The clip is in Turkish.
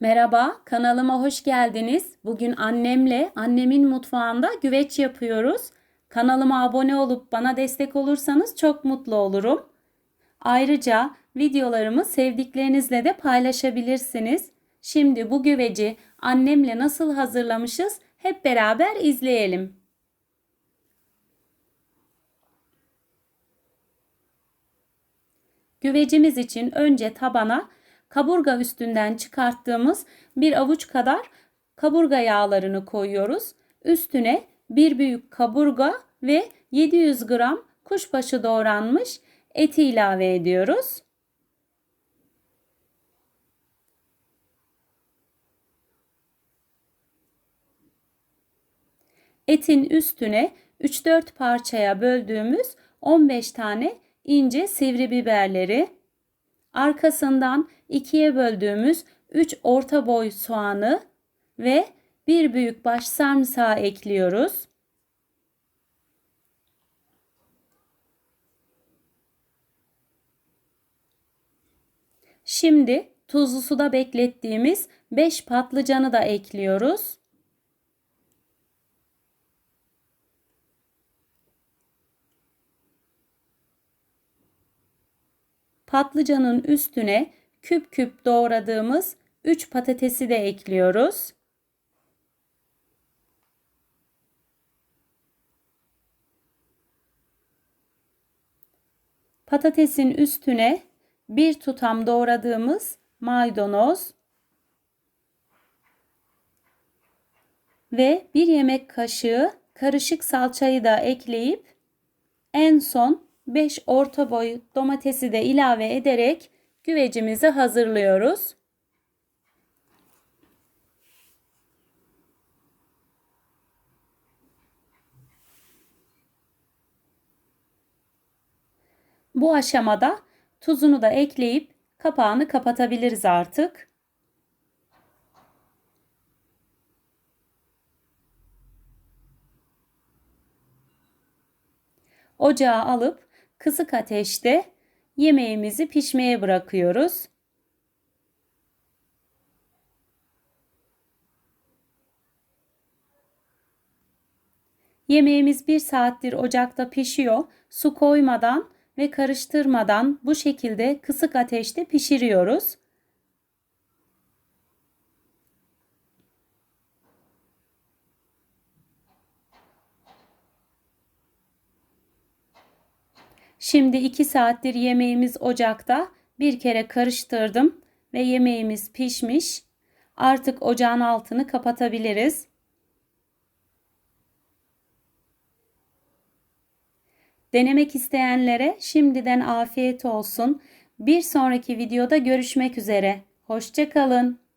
Merhaba, kanalıma hoş geldiniz. Bugün annemle annemin mutfağında güveç yapıyoruz. Kanalıma abone olup bana destek olursanız çok mutlu olurum. Ayrıca videolarımı sevdiklerinizle de paylaşabilirsiniz. Şimdi bu güveci annemle nasıl hazırlamışız hep beraber izleyelim. Güvecimiz için önce tabana kaburga üstünden çıkarttığımız bir avuç kadar kaburga yağlarını koyuyoruz. Üstüne bir büyük kaburga ve 700 gram kuşbaşı doğranmış eti ilave ediyoruz. Etin üstüne 3-4 parçaya böldüğümüz 15 tane ince sivri biberleri, arkasından ikiye böldüğümüz 3 orta boy soğanı ve bir büyük baş sarımsağı ekliyoruz. Şimdi tuzlu suda beklettiğimiz 5 patlıcanı da ekliyoruz. Patlıcanın üstüne küp küp doğradığımız 3 patatesi de ekliyoruz. Patatesin üstüne bir tutam doğradığımız maydanoz ve bir yemek kaşığı karışık salçayı da ekleyip en son 5 orta boy domatesi de ilave ederek güvecimizi hazırlıyoruz. Bu aşamada tuzunu da ekleyip kapağını kapatabiliriz artık. Ocağa alıp kısık ateşte yemeğimizi pişmeye bırakıyoruz. Yemeğimiz bir saattir ocakta pişiyor. Su koymadan ve karıştırmadan bu şekilde kısık ateşte pişiriyoruz. Şimdi 2 saattir yemeğimiz ocakta. Bir kere karıştırdım ve yemeğimiz pişmiş. Artık ocağın altını kapatabiliriz. Denemek isteyenlere şimdiden afiyet olsun. Bir sonraki videoda görüşmek üzere. Hoşçakalın.